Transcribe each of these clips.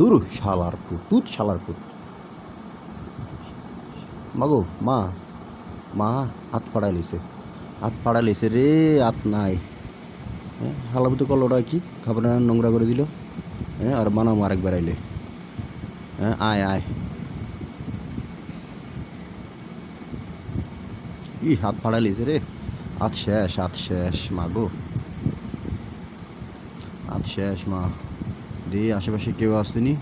দূর শালার পুত তুত শালার পুত। মাগো, মা মা, হাত পাড়াই লিছে। হাত পাড়াই লিছে রে, হাত নাই। হ্যাঁ হালাবুতে কলটা কি? খাবার নোংরা করে দিল। হ্যাঁ আর বানাবো আরেকবার আইলে। হ্যাঁ আয় আয়। ই, হাত ফাড়া লিছে রে। হাত শেষ হাত শেষ, মাগো। হাত শেষ, মা। দিয়ে আশেপাশে কেউ আসেনি।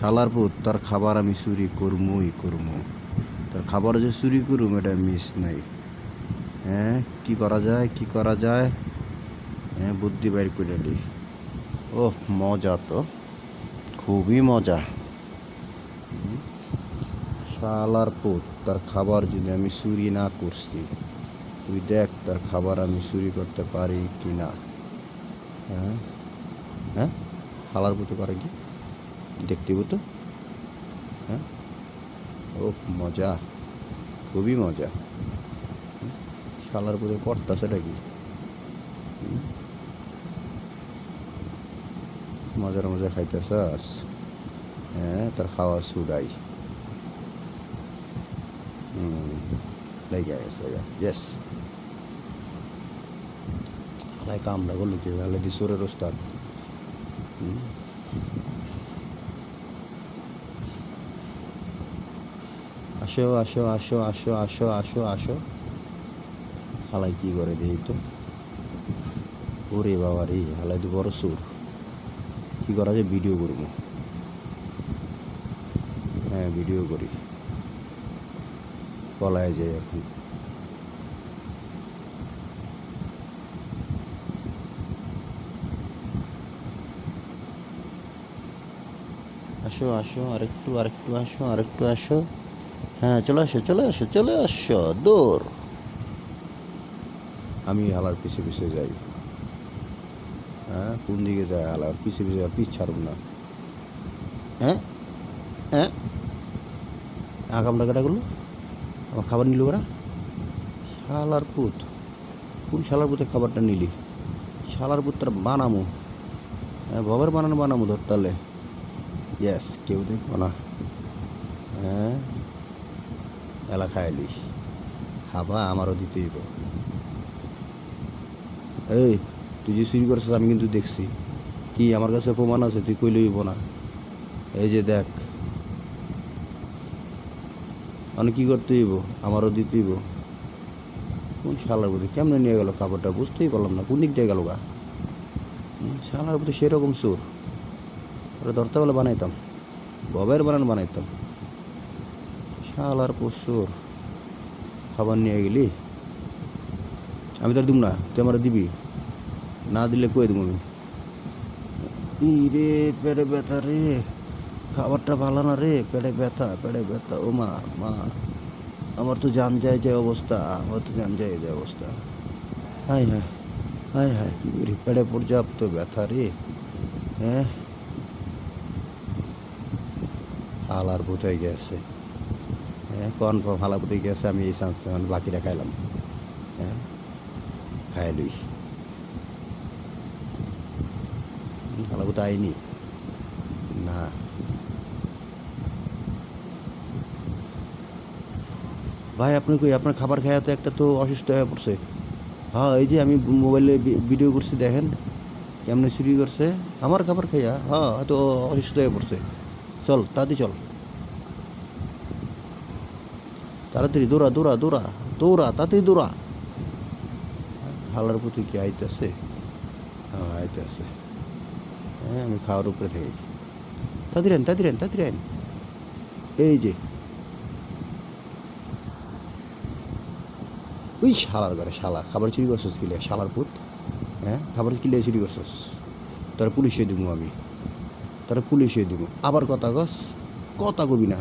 শালার পুত, তার খাবার আমি চুরি করমুই করমু। তার খাবার যে চুরি করুম, এটা মিস নাই। হ্যাঁ কি করা যায়, কি করা যায়? হ্যাঁ বুদ্ধি বাইর করে নি। ও মজা তো। খুবই মজা। শালার পুত, তার খাবার যদি আমি চুরি না করছি, তুই দেখ তার খাবার আমি চুরি করতে পারি কি না হ্যাঁ হ্যাঁ? হালার পুতো করে কি? দেখতে তো। হ্যাঁ? ও মজা। খুবই মজা। হুম। শালার পুতো করতেছে নাকি। মজার মজা খাইতেছাস? হ্যাঁ তার খাওয়া সুডাই। হুম, লেগে গেছে ইয়েস আলাই কামড়া করল কি আলাই দি সোরের ওস্তাদ। আসো আসো আসো আসো আসো আসো আসো। হালাই কি করে দিই তো? ওরে বাবা রে, হালাই তো বড় সুর। কি করা যায়? ভিডিও করব। হ্যাঁ ভিডিও করি। পলায় যায় এখন। আসো আসো, আরেকটু আরেকটু আসো আরেকটু আসো। হ্যাঁ চলে আসো চলে আসো চলে আসো দৌড় আমি হালার পিছে পিছে যাই। হ্যাঁ কোন দিকে যায় হালার পিছে পিছে পিছ ছাড়ব না। হ্যাঁ হ্যাঁ। আগাম ডাকাটা করল? আমার খাবার নিল ওরা শালার পুত। কোন শালার পুতে খাবারটা নিলি? শালার পুত্র বানামো। হ্যাঁ ভবের বানানো বানামো ধর তাহলে ইয়েস কেউ দেখব না হ্যাঁ? এলা খাইলি খাবা, আমারও দিতে হইব। এই, তুই যে চুরি করছিস, আমি কিন্তু দেখছি। কি, আমার কাছে প্রমাণ আছে? তুই কইলে হইব না। এই যে দেখ। মানে কি করতে হইব? আমারও দিতে হইব। কোন শালার প্রতি কেমনে নিয়ে গেল খাবারটা বুঝতেই পারলাম না, কোন দিক দিয়ে গেল গা? শালার প্রতি সেরকম সুর ধরতে বলে বানাইতাম। ববের বানান বানাইতাম। শাল আর প্রচুর খাবার নিয়ে গেলি? আমি তোর দিব না, তুই আমার দিবি? না দিলে কয়ে দেবো আমি? ই রে পেটে ব্যথা রে, খাবারটা ভালো না রে, পেটে ব্যথা পেটে ব্যথা। ও মা মা, আমার তো জান যায় যে অবস্থা, আমার তো জান যায় যে অবস্থা। হাই হাই হাই হাই কি করি? পেটে পর্যাপ্ত ব্যথা রে হ্যাঁ? আলার ভূত হয়ে গেছে। হ্যাঁ কনফার্ম হালা ভূত হয়ে গেছে, আমি এই চান্স মানে বাকিটা খাইলাম। হ্যাঁ খাই লই। হালা ভূত আইনি? না। ভাই, আপনি কই? আপনার খাবার খাওয়া তো একটা তো অসুস্থ হয়ে পড়ছে। হ্যাঁ এই যে আমি মোবাইলে ভিডিও করছি, দেখেন। কেমনে চুরি করছে? আমার খাবার খাইয়া? হ্যাঁ হয়তো অসুস্থ হয়ে পড়ছে। চল, তাড়াতাড়ি চল। তাড়াতাড়ি দৌড়া দৌড়া দৌড়া দৌড়া, তাড়াতাড়ি দৌড়া। হালার প্রতি কি আইতেছে? হ্যাঁ আইতেছে। হ্যাঁ আমি খাওয়ার উপরে থেকে আন তাড়াতাড়ি আন এই যে। ওই শালার ঘরে, শালা, খাবার চুরি করছিস কিলে শালার পুত হ্যাঁ খাবার কিলে চুরি করছিস? তোরা পুলিশে দিব আমি। তোরা পুলিশে দিব। আবার কথা গছ কথা কবি না।